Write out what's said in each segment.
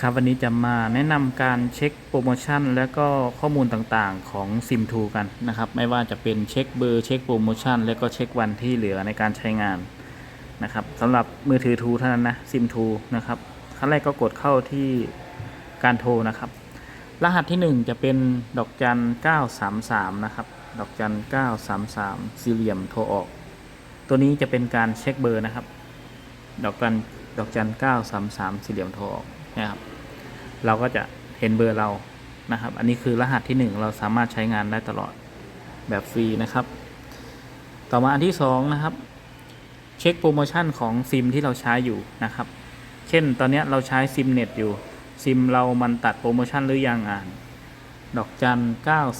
ครับวันนี้จะมาแนะนำการเช็คโปรโมชั่น และก็ข้อมูลต่างๆของ SIM 2กันนะครับ ไม่ว่าจะเป็นเช็คเบอร์เช็คโปรโมชั่น และก็เช็ควันที่เหลือในการใช้งานนะครับสำหรับมือถือ2เท่านั้นนะ SIM 2นะครับขั้นแรกก็กดเข้าที่การโทรนะครับ รหัสที่ 1 จะเป็นดอกจัน 933 นะครับ ดอกจัน 933 สี่เหลี่ยมโทรออก ตัวนี้จะเป็นการเช็คเบอร์นะครับ ดอกจันดอกจัน 933 สี่เหลี่ยมโทรออก นะครับ เราก็จะเห็นเบอร์เรานะครับ อันนี้คือรหัสที่ 1 เราสามารถใช้งานได้ตลอดแบบฟรีนะครับ ต่อมาอันที่ 2 นะครับ เช็คโปรโมชั่นของซิมที่เราใช้อยู่นะครับ เช่นตอนนี้เราใช้ซิมเน็ตอยู่ ซิมเรามันตัดโปรโมชั่นหรือยังอ่าน ดอกจัน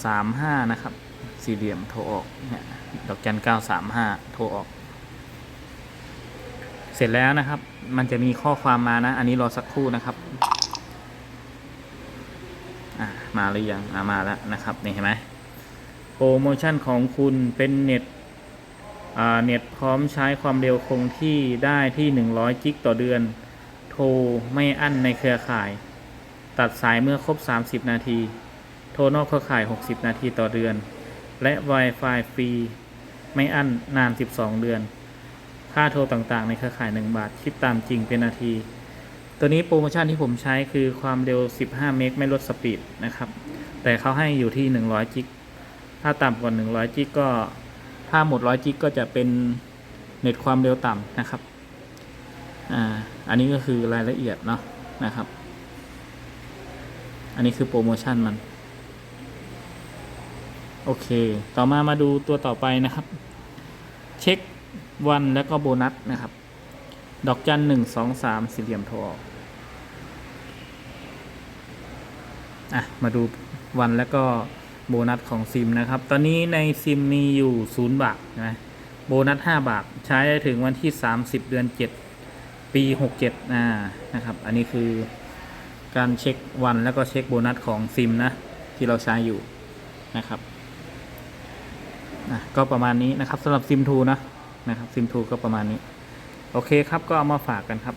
935 นะครับ สี่เหลี่ยมโทรออกเนี่ยดอกจัน 935 โทรออก เสร็จแล้วนะครับ มันจะมีข้อความมานะ อันนี้รอสักครู่นะครับมาหรือยังมาแล้วนะครับนี่เห็นไหมโปรโมชั่นของคุณเป็นเน็ตเน็ตพร้อมใช้ความเร็วคงที่ได้ที่ 100จิกต่อเดือน โทรไม่อั้นในเครือข่าย ตัดสายเมื่อครบ 30 นาที โทรนอกเครือข่าย 60 นาทีต่อเดือน และ Wi-Fi ฟรี ไม่อั้นนาน 12 เดือน ค่าโทรต่างๆ ในเครือข่าย 1 บาท คิดตามจริงเป็นนาที ตัวนี้โปรโมชั่นที่ผมใช้คือความเร็ว 15 เมกไม่ลดสปีดนะครับ แต่เขาให้อยู่ที่ 100 จิก ถ้าต่ำกว่า 100 จิกก็ ถ้าหมด 100 จิกก็จะเป็นเน็ตความเร็วต่ำนะครับ อ่า อันนี้ก็คือรายละเอียดเนาะนะครับ อันนี้คือโปรโมชั่นมัน โอเค ต่อมามาดูตัวต่อไปนะครับ เช็ค วันแล้วก็โบนัสนะครับ ดอกจันหนึ่งสองสามสี่เหลี่ยมโทรอะ มาดูวันแล้วก็โบนัสของซิมนะครับ ตอนนี้ในซิมมีอยู่ศูนย์บาทนะโบนัสห้าบาท ใช้ได้ถึงวันที่สามสิบเดือนเจ็ดปีหกเจ็ดอ่านะครับ อันนี้คือการเช็ควันแล้วก็เช็คโบนัสของซิมนะ ที่เราใช้อยู่นะครับอะก็ประมาณนี้นะครับสำหรับซิมทูนะ นะครับซิมทูก็ประมาณนี้ โอเคครับก็เอามาฝากกันครับ